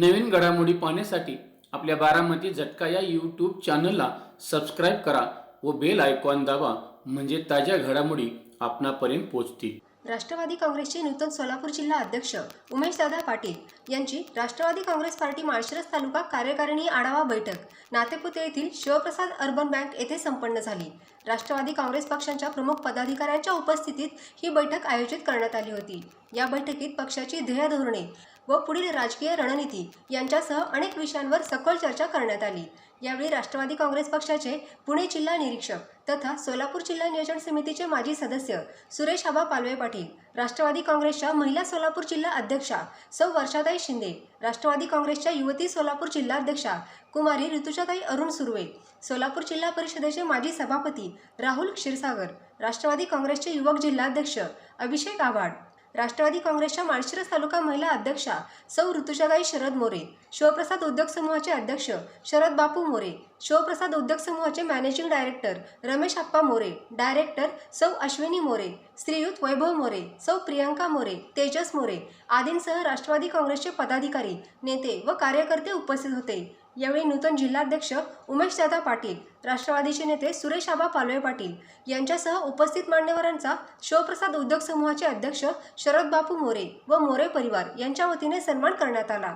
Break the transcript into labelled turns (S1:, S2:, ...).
S1: नवीन घडामोडी पाहण्यासाठी आपल्या बारामती झटका या यूट्यूब चॅनलला सबस्क्राईब करा व बेल आयकॉन दाबा म्हणजे ताज्या घडामोडी आपणापर्यंत पोहोचतील.
S2: राष्ट्रवादी काँग्रेसचे नूतन सोलापूर जिल्हा अध्यक्ष उमेशदादा पाटील यांची राष्ट्रवादी काँग्रेस पार्टी माळशिरस तालुका कार्यकारिणी आढावा बैठक. नातेपुते येथील शिवप्रसाद अर्बन बँक येथे संपन्न झाली. राष्ट्रवादी काँग्रेस पक्षांच्या प्रमुख पदाधिकाऱ्यांच्या उपस्थितीत ही बैठक आयोजित करण्यात आली होती. या बैठकीत पक्षाची ध्येय धोरणे व पुढील राजकीय रणनीती यांच्यासह अनेक विषयांवर सखोल चर्चा करण्यात आली. यावेळी राष्ट्रवादी काँग्रेस पक्षाचे पुणे जिल्हा निरीक्षक तथा सोलापूर जिल्हा नियोजन समितीचे माजी सदस्य सुरेश आबा पालवे पाटील राष्ट्रवादी काँग्रेसच्या महिला सोलापूर जिल्हा अध्यक्षा सौ वर्षाताई शिंदे राष्ट्रवादी काँग्रेसच्या युवती सोलापूर जिल्हाध्यक्षा कुमारी ऋतुजाताई अरुण सुर्वे सोलापूर जिल्हा परिषदेचे माजी सभापती राहुल क्षीरसागर राष्ट्रवादी काँग्रेसचे युवक जिल्हाध्यक्ष अभिषेक आव्हाड राष्ट्रवादी काँग्रेसच्या माळशिरस तालुका महिला अध्यक्षा सौ ऋतुजाताई शरद मोरे शिवप्रसाद उद्योग समूहाचे अध्यक्ष शरद बापू मोरे शिवप्रसाद उद्योग समूहाचे managing director Ramesh Appa More director सौ अश्विनी मोरे श्रीयुत वैभव मोरे सौ प्रियंका मोरे तेजस मोरे आदींसह राष्ट्रवादी काँग्रेसचे पदाधिकारी नेते व कार्यकर्ते उपस्थित होते. यावेळी नूतन जिल्हाध्यक्ष उमेशदादा पाटील राष्ट्रवादीचे नेते सुरेश आबा पालवे पाटील यांच्यासह उपस्थित मान्यवरांचा शिवप्रसाद उद्योग समूहाचे अध्यक्ष शरद बापू मोरे व मोरे परिवार यांच्या वतीने सन्मान करण्यात आला.